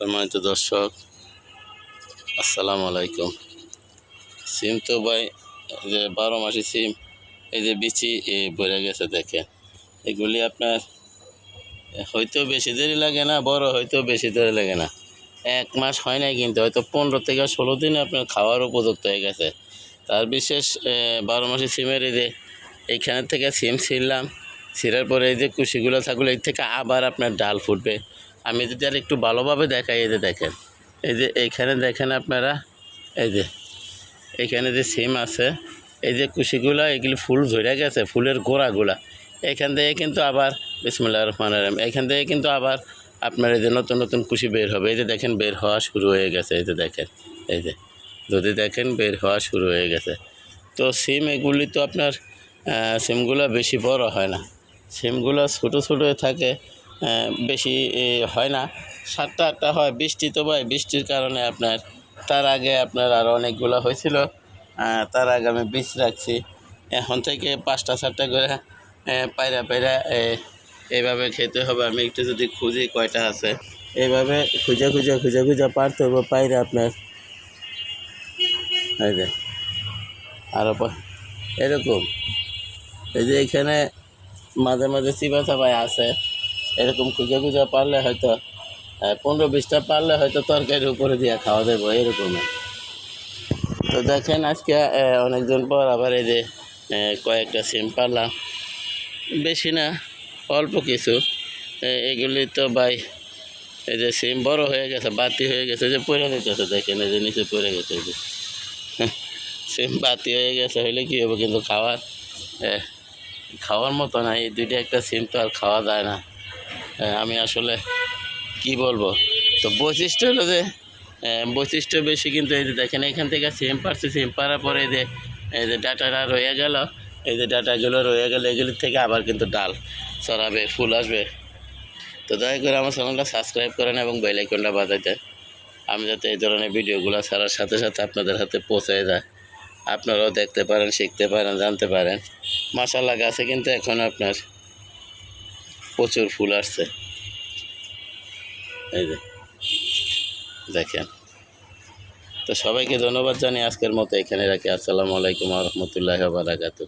সম্মানিত দর্শক, আসসালামু আলাইকুম। সিম তো ভাই যে বারো মাসি সিম, এই যে বিচি ভরে গেছে দেখেন। এগুলি আপনার হয়তো বেশি দেরি লাগে না, বড় হয়তো বেশি দেরি লাগে না। এক মাস হয় নাই কিন্তু, হয়তো পনেরো থেকে ষোলো দিনে আপনার খাওয়ার উপযুক্ত হয়ে গেছে। তার বিশেষ বারো মাসি সিমের এই যে এইখান থেকে সিম ছিঁড়লাম ছিঁড়ার পরে এই যে কুশিগুলো থাকলে, এর থেকে আবার আপনার ডাল ফুটবে। আমি যদি আর একটু ভালোভাবে দেখাই, এই যে দেখেন। এই যে এইখানে দেখেন আপনারা, এই যে এখানে যে সিম আছে, এই যে কুশিগুলো, এগুলি ফুল ধরে গেছে, ফুলের গোড়াগুলা। এখান থেকে কিন্তু আবার বিসমুল্লাহ রহমান রহিম, এখান থেকে কিন্তু আবার আপনার এই যে নতুন নতুন কুশি বের হবে। এই যে দেখেন, বের হওয়া শুরু হয়ে গেছে, এই যে দেখেন, এই যে। যদি দেখেন, বের হওয়া শুরু হয়ে গেছে। তো সিম এগুলি তো আপনার সিমগুলো বেশি বড় হয় না। সিমগুলো ছোটো ছোটো থাকে বেশি হয় না। সাতটা আটটা হয়, বৃষ্টি তো ভাই, বৃষ্টির কারণে আপনার, তার আগে আপনার আরও অনেকগুলো হয়েছিল। তার আগে আমি বীজ রাখছি। এখন থেকে পাঁচটা সাতটা করে পায়রা পায়রা এইভাবে খেতে হবে। আমি একটু যদি খুঁজি কয়টা আছে। এইভাবে খুঁজে খুঁজে খুঁজে খুঁজে পারতে হবে পায়রা আপনার। এই আরও এরকম। এই যে এখানে মাঝে মাঝে চিবা চাপায় আছে। এরকম খুঁজে খুঁজে পারলে হয়তো পনেরো বিশটা পারলে হয়তো তরকারির উপরে দিয়ে খাওয়া দেবো এরকম তো দেখেন আজকে আহ, অনেকদিন পর আবার এই যে কয়েকটা সিম পারলাম। বেশি না অল্প কিছু। এগুলি তো ভাই এই যে সিম বড় হয়ে গেছে বাতি হয়ে গেছে যে পড়ে যেতেছে দেখেন এই যে নিচে পড়ে গেছে যে। সিম বাতি হয়ে গেছে হইলে কী হবে কিন্তু খাওয়ার খাওয়ার মতো না এই দুইটা একটা সিম তো আর খাওয়া যায় না। আমি আসলে কি বলব? তো বৈশিষ্ট্য হলো যে বৈশিষ্ট্য বেশি কিন্তু এই যে দেখেন, এখান থেকে সিম পারছে সিম পারার পরে এই যে এই যে ডাটাটা রয়ে গেল। এই যে ডাটাগুলো রয়ে গেল, এগুলির থেকে আবার কিন্তু ডাল ছড়াবে, ফুল আসবে। তো দয়া করে আমার চ্যানেলটা সাবস্ক্রাইব করেন এবং বেল আইকনটা বাজাইতে। আমি যাতে এই ধরনের ভিডিওগুলো ছাড়ার সাথে সাথে আপনাদের হাতে পৌঁছে যায়। আপনারাও দেখতে পারেন, শিখতে পারেন, জানতে পারেন। মাসাল্লাহ গাছে কিন্তু এখন আপনার প্রচুর ফুল আসছে। এই যে, দেখেন। তো সবাইকে ধন্যবাদ জানি আজকের মতো এখানে রাখি। আসসালামু আলাইকুম রহমতুল্লাহ বারাকাতু